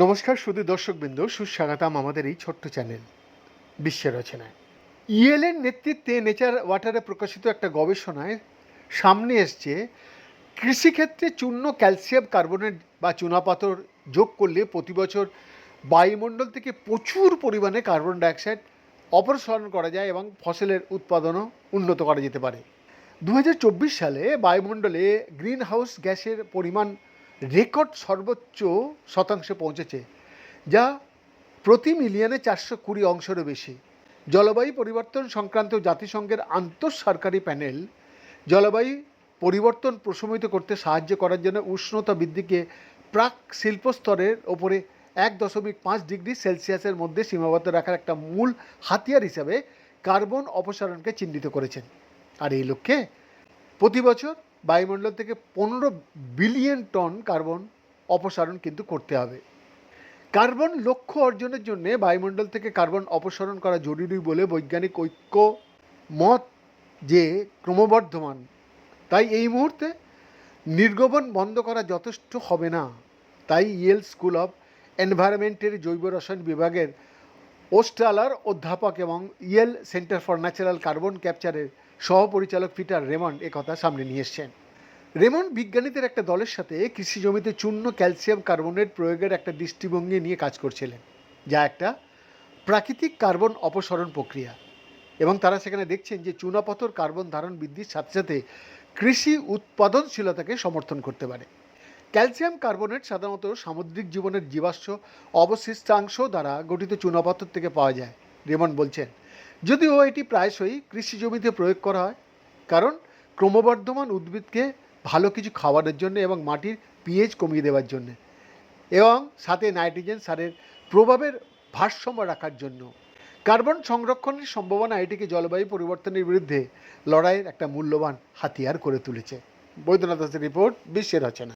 নমস্কার শুধু দর্শকবৃন্দ, সুস্বাগতম আমাদের এই ছোট্ট চ্যানেল বিশ্বের রচনায় ইএলের নেতৃত্বে নেচার ওয়াটারে প্রকাশিত একটা গবেষণায় সামনে এসছে, কৃষিক্ষেত্রে চূর্ণ ক্যালসিয়াম কার্বনেট বা চুনাপাথর যোগ করলে প্রতি বছর বায়ুমণ্ডল থেকে প্রচুর পরিমাণে কার্বন ডাইঅক্সাইড অপসারণ করা যায় এবং ফসলের উৎপাদনও উন্নত করা যেতে পারে। দু হাজার চব্বিশ সালে বায়ুমণ্ডলে গ্রিন হাউস গ্যাসের পরিমাণ রেকর্ড সর্বোচ্চ শতাংশে পৌঁছেছে, যা প্রতি মিলিয়নে চারশো কুড়ি অংশেরও বেশি। জলবায়ু পরিবর্তন সংক্রান্ত জাতিসংঘের আন্তঃসরকারি প্যানেল জলবায়ু পরিবর্তন প্রশমিত করতে সাহায্য করার জন্য উষ্ণতা বৃদ্ধিকে প্রাক শিল্প স্তরের ওপরে এক দশমিক পাঁচ ডিগ্রি সেলসিয়াসের মধ্যে সীমাবদ্ধ রাখার একটা মূল হাতিয়ার হিসাবে কার্বন অপসারণকে চিহ্নিত করেছেন। আর এই লক্ষ্যে প্রতি বছর বায়ুমণ্ডল থেকে পনেরো বিলিয়ন টন কার্বন অপসারণ কিন্তু করতে হবে। কার্বন লক্ষ্য অর্জনের জন্য বায়ুমণ্ডল থেকে কার্বন অপসারণ করা জরুরি বলে বৈজ্ঞানিক ঐক্য মত যে ক্রমবর্ধমান। তাই এই মুহূর্তে নির্গমন বন্ধ করা যথেষ্ট হবে না। তাই ইয়েল স্কুল অফ এনভায়রনমেন্টের জৈব রসায়ন বিভাগের ওস্ট্রালার অধ্যাপক এবং Yale Center for Natural Carbon ক্যাপচারের সহপরিচালক পিটার রেমন্ড কথা সামনে নিয়ে এসছেন। রেমন্ড বিজ্ঞানীদের একটা দলের সাথে কৃষি জমিতে চূর্ণ ক্যালসিয়াম কার্বনেট প্রয়োগের একটা দৃষ্টিভঙ্গি নিয়ে কাজ করছিলেন, যা একটা প্রাকৃতিক কার্বন অপসরণ প্রক্রিয়া। এবং তারা সেখানে দেখছেন যে চুনাপথর কার্বন ধারণ বৃদ্ধির সাথে সাথে কৃষি উৎপাদনশীলতাকে সমর্থন করতে পারে। ক্যালসিয়াম কার্বনেট সাধারণত সামুদ্রিক জীবনের জীবাশ্ম অবশিষ্টাংশ দ্বারা গঠিত চুনাপাথর থেকে পাওয়া যায়, রেমন্ড বলছেন। যদিও এটি প্রায়শই কৃষি জমিতে প্রয়োগ করা হয়, কারণ ক্রমবর্ধমান উদ্ভিদকে ভালো কিছু খাওয়ানোর জন্য এবং মাটির পিএইচ কমিয়ে দেওয়ার জন্য, এবং সাথে নাইট্রোজেন সারের প্রভাবের ভারসাম্য রাখার জন্য। কার্বন সংরক্ষণের সম্ভাবনা এটিকে জলবায়ু পরিবর্তনের বিরুদ্ধে লড়াইয়ের একটা মূল্যবান হাতিয়ার করে তুলেছে। বৈদ্যনাথ দাসের রিপোর্ট, বিশ্বের রচনা।